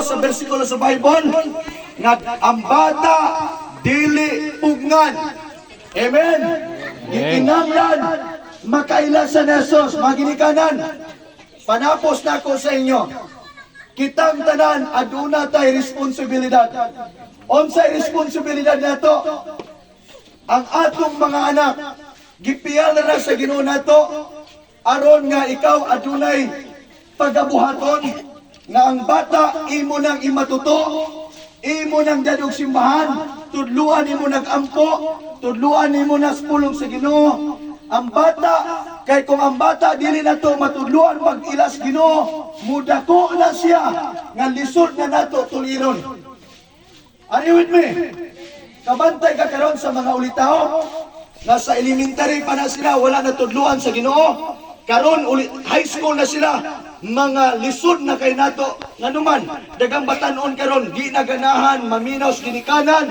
sa bersikulo sa Bible nga ang bata dili pugngan. Amen. Gikinanglan makaila sa Jesus, maginikanan. Panapos na ako sa inyo. Kitang tanan aduna tay responsibilidad. Unsay responsibilidad nato? Ang atong mga anak gipiyal na sa Ginoo nato aron nga ikaw adunay pagabuhaton nga ang bata imo nang imatuto imo nang dadog simbahan tudluan imo nagampo tudluan imo nas pulong sa Ginoo ang bata kay kung ang bata dili na to matudluan mag-ilas Ginoo mudako na siya nga lisod na nato tuliron Are you with me? Kabantay ka karon sa mga ulitaw. Nasa elementary pa na sila, wala na tudluan sa Ginoo. Karon uli, high school na sila, mga lisod na kay nato. Nganuman, dagang batanon karon, di na ganahan, maminaw sa ginikanan.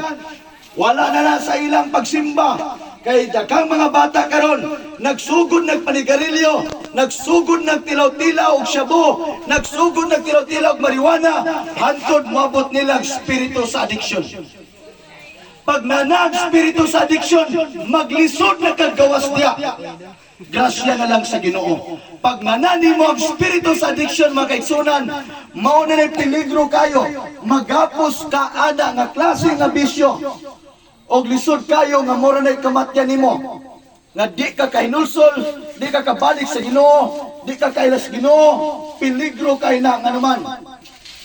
Wala na na sa ilang pagsimba. Kay daghang mga bata karon, nagsugod nagpanigarilyo, nagsugod nagtilaw-tilaw og shabu, nagsugod nagtilaw-tilaw og marijuana, hantod moabot nila ang spirito sa addiction. Pag nanag spirito sa addiction, maglisod na kagawas diya. Grasya na lang sa Ginoo. Pag manani mo ang spirito sa addiction, mga kaigsunan, mao na peligro kayo. Magapos ka ana nga klase nga bisyo. Og lisod kayo nga mura na kamatyan nimo. Nga di ka kahinulsol, di ka kabalik sa Ginoo, di ka kailas Ginoo, peligro kay na nga naman.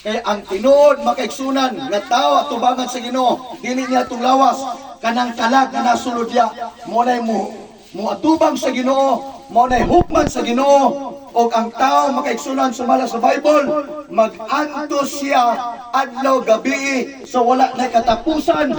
Kay ang tinuod makaigsunan nga tao at tubangan sa Ginoo dili niya itong lawas kanang kalag nga nasulod niya mo nay mo mo atubang sa Ginoo mo nay hukman sa Ginoo og ang tao makaigsunan sumala sa Bible maganto siya adlaw gabi sa wala na katapusan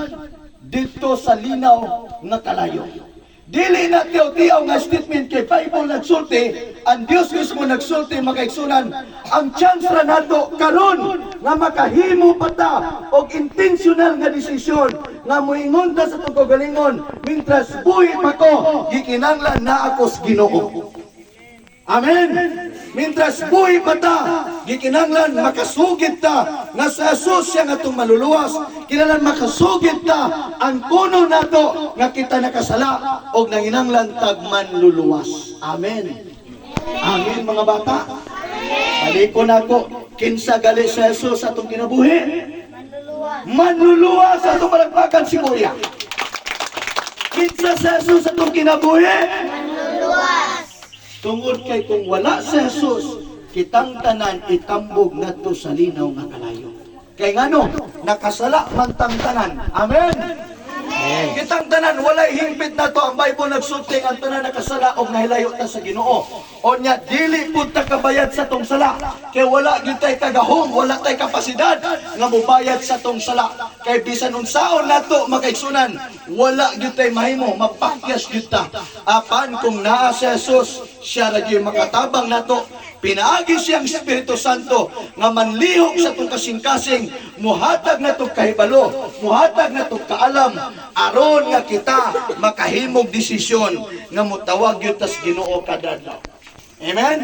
dito sa linaw nga kalayo. Dili na tiyaw-tiyaw nga statement kay Bible nagsulti, ang Dios mismo nagsulti makaigsunan, ang chance ra nato karon nga makahimo pa ta og intentional nga desisyon nga moingon ta sa tong kagalingon mintras buhi pa ko gikinanglan na ako sa Ginoo. Amen. Mintras buhi pa ta, gikinanglan makasugid ta nga sa Jesus siya nga itong maluluwas. Kinalan makasugid ta ang kuno nato nga kita nakasala og nanginanglan tagman luluwas. Amen. Amen mga bata. Paliko na ko, kinsa gali sa sa atong kinabuhi. Manluluwas atong palagpakan si Kuya. Kinsa sa sa atong kinabuhi. Tungod kay kung wala sa Jesus, kitang tanan itambog ngadto sa linaw nga kalayo. Kay ngano, nakasala man tang tanan. Amen. Kitang tanan walay hingpit na to ang Bible nagsulti ang tanan nakasala og nahilayo ta sa Ginoo. O nya dili pud ta kabayad sa tong sala. Kay wala gyud tay kagahom, wala tay kapasidad nga mobayad sa tong sala. Kay bisan unsaon nato makaigsunan, wala gyud tay mahimo, mapakyas gyud. Apan kung naa si Jesus, siya ra gyud makatabang nato Pinaagi siyang Espiritu Santo nga manlihok sa itong kasing-kasing, muhatag na itong kahibalo, muhatag na itong kaalam, aron nga kita makahimog desisyon nga mutawag yun ginoo kadadlaw. Amen?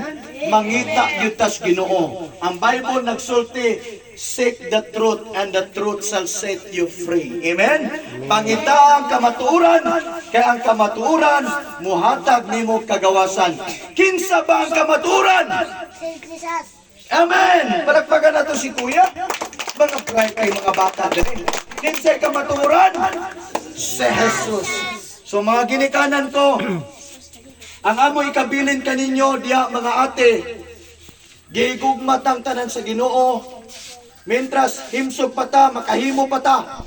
Mangita yun ginoo. Ang Bible nagsulti, seek the truth and the truth shall set you free. Amen? Pangita ang kamatuuran, kaya ang kamatuuran, muhatag nimo kagawasan. Kinsa ba ang kamatuuran? Amen! Palagpagan nato si Kuya. Mga pray kay mga bata din. Kinsay kamatuuran? Si Jesus. So mga ginikanan ko, ang amo ikabilin kaninyo diya mga ate, gigugmatang tanan sa Ginoo, Mentras himsog pa ta, makahimo pa ta.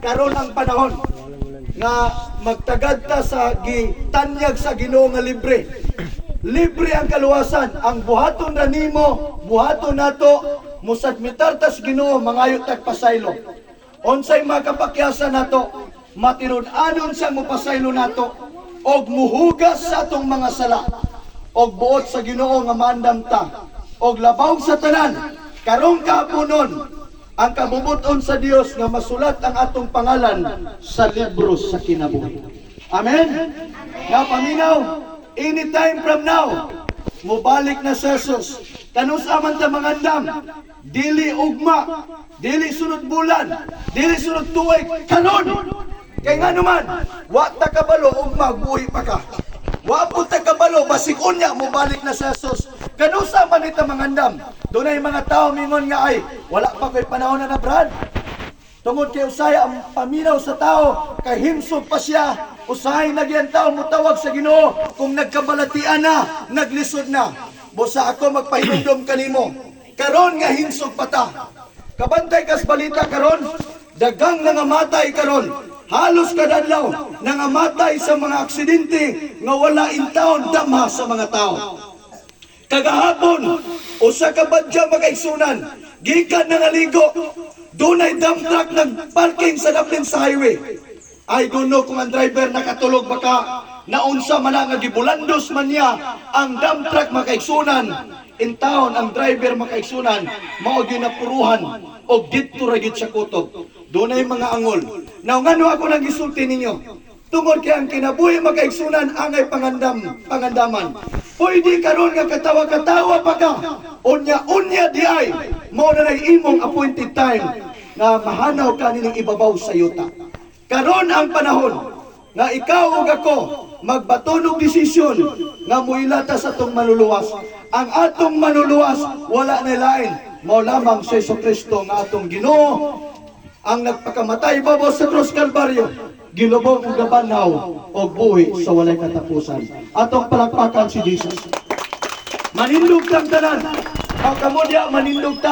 Karon ang panahon nga magtagad ta sa gitanyag sa Ginoo nga libre. Libre ang kaluwasan. Ang buhaton na nimo, buhaton nato, musadmitar tas Ginoo mangayo tag pasaylo. Unsay makapakyasan nato, matinud-anon sa mupasaylo nato og muhugas sa atong mga sala og buot sa Ginoo nga mandam ta og labaw sa tanan karong kapunon ang kabubuton sa Dios nga masulat ang atong pangalan sa libro sa kinabuhi. Amen. Nga paminaw, anytime from now, mubalik na sa Jesus. Kanus aman ta mangandam, dili ugma, dili sunod bulan, dili sunod tuig, kanon. Kay nga naman, wa ta kabalo ugma buhi pa ka. Wa po kabalo basig unya mo balik na sa Jesus. Kanusa man ita mangandam. Dunay mga tao mingon nga ay wala pa koy panahon na Brad. Tungod kay usaya ang paminaw sa tao, kay himsog pa siya. Usahay na ang tao mutawag sa Ginoo kung nagkabalatian na, naglisod na. Busa ako magpahinumdom kanimo. Karon nga himsog pa ta. Kabantay kas balita karon, dagang nangamatay karon. Halos kadadlaw nangamatay sa mga aksidente nga wala in taon damha sa mga tao. Kagahapon, usa ka badya magaigsunan, gikan na naligo, dunay dump truck nagparking sa Dublin sa highway. I don't know kung ang driver nakatulog baka naunsa man nga gibulandos man niya ang dump truck makaigsunan. In town, ang driver makaigsunan, mao ginapuruhan og dito ra siya kutob. Dunay mga angol. Now ngano ako nang gisulti ninyo? Tungod kay ang kinabuhi magaigsunan angay pangandam pangandaman. Pwede karon nga katawa-katawa pa ka. Unya-unya di ay mao na nay imong appointed time nga mahanaw ka nining ibabaw sa yuta. Karon ang panahon nga ikaw ug ako magbatunog desisyon nga muilata sa atong manluluwas. Ang atong manluluwas wala na lain mao lamang sa Kristo nga atong Ginoo ang nagpakamatay babaw sa Cross Calvario, gilubog ang gabanaw o buhi sa walay katapusan. Atong palakpakan si Jesus. Manindog tang tanan. Ang manindog ta.